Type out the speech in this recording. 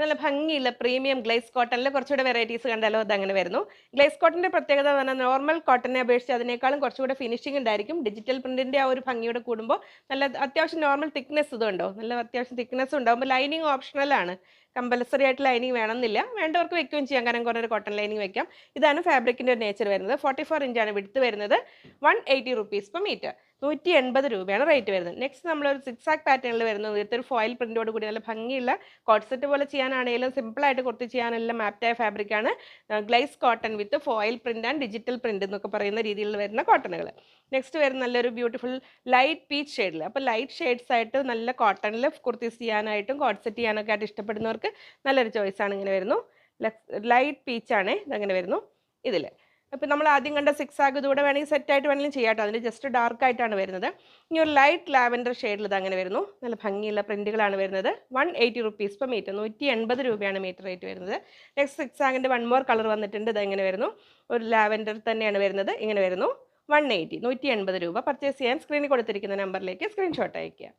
നല്ല ഭംഗിയുള്ള premium glaze കോട്ടണിൽ കുറച്ചുകൂടെ വെറൈറ്റീസ് കണ്ടാലോ അതങ്ങനെ വരുന്നു. ഗ്ലേസ് കോട്ടന്റെ പ്രത്യേകത എന്ന് പറഞ്ഞാൽ നോർമൽ കോട്ടനെ അപേക്ഷിച്ച് അതിനേക്കാളും കുറച്ചുകൂടെ ഫിനിഷിംഗ് ഉണ്ടായിരിക്കും. ഡിജിറ്റൽ പ്രിന്റിന്റെ ആ ഒരു ഭംഗിയോടെ കൂടുമ്പോൾ നല്ല അത്യാവശ്യം നോർമൽ തിക്നെസ് ഇതുണ്ടോ നല്ല അത്യാവശ്യം തിക്നെസ് ഉണ്ടാകുമ്പോൾ ലൈനിങ് ഓപ്ഷണലാണ് കമ്പൽസറി ആയിട്ട് ലൈനിങ് വേണമെന്നില്ല. വേണ്ടവർക്ക് വെക്കുകയും ചെയ്യാം. കാരണം കുറേ ഒരു കോട്ടൺ ലൈനിങ് വെക്കാം. ഇതാണ് ഫാബ്രിക്കിന്റെ ഒരു നേച്ചർ വരുന്നത്. ഫോർട്ടി ഫോർ ഇഞ്ചാണ് വിടുത്ത് വരുന്നത്. One eighty rupees per metre നൂറ്റി എൺപത് രൂപയാണ് റേറ്റ് വരുന്നത്. നെക്സ്റ്റ് നമ്മളൊരു സിക്സ് ആക്ക് പാറ്റേണിൽ വരുന്നത് ഇത്തരത്തിൽ ഫോയിൽ പ്രിന്റോട് കൂടി നല്ല ഭംഗിയുള്ള കോട്ട്സെറ്റ് പോലെ ചെയ്യാനാണെങ്കിലും സിമ്പിളായിട്ട് കുർത്തി ചെയ്യാനെല്ലാം ആപ്റ്റായ ഫാബ്രിക്കാണ് glace cotton with foil print and digital print എന്നൊക്കെ പറയുന്ന രീതിയിൽ വരുന്ന കോട്ടണുകൾ നെക്സ്റ്റ് വരുന്ന നല്ലൊരു ബ്യൂട്ടിഫുൾ ലൈറ്റ് പീച്ച് ഷെയ്ഡിൽ അപ്പോൾ ലൈറ്റ് ഷെയ്ഡ്സ് ആയിട്ട് നല്ല കോട്ടണിൽ കുർത്തീസ് ചെയ്യാനായിട്ടും കോട്ട്സെറ്റ് ചെയ്യാനൊക്കെ ആയിട്ട് ഇഷ്ടപ്പെടുന്നവർക്ക് നല്ലൊരു ചോയ്സാണ് ഇങ്ങനെ വരുന്നു. ലൈറ്റ് പീച്ചാണ് ഇതങ്ങനെ വരുന്നു. ഇതിൽ അപ്പോൾ നമ്മൾ ആദ്യം കണ്ട സിക്സ് ആഗ് ഇതുകൂടെ വേണമെങ്കിൽ സെറ്റ് ആയിട്ട് വേണമെങ്കിലും ചെയ്യാം കേട്ടോ അതിന് ജസ്റ്റ് ഡാർക്ക് ആയിട്ടാണ് വരുന്നത്. ഇനി ഒരു ലൈറ്റ് ലാവൻഡർ ഷെയ്ഡിൽ ഇത് അങ്ങനെ വരുന്നു. നല്ല ഭംഗിയുള്ള പ്രിന്റുകളാണ് വരുന്നത്. One eighty rupees per metre നൂറ്റി എൺപത് രൂപയാണ് മീറ്റർ റേറ്റ് വരുന്നത്. നെക്സ്റ്റ് സിക്സ് ആഗിന്റെ വൺ മോർ കളർ വന്നിട്ടുണ്ട്. ഇത് എങ്ങനെ വരുന്നു? ഒരു ലാവൻഡർ തന്നെയാണ് വരുന്നത്. ഇങ്ങനെ വരുന്നു. വൺ എയ്റ്റി നൂറ്റി എൺപത് രൂപ പർച്ചേസ് ചെയ്യാൻ സ്ക്രീനിൽ കൊടുത്തിരിക്കുന്ന നമ്പറിലേക്ക് സ്ക്രീൻഷോട്ട് അയയ്ക്കുക.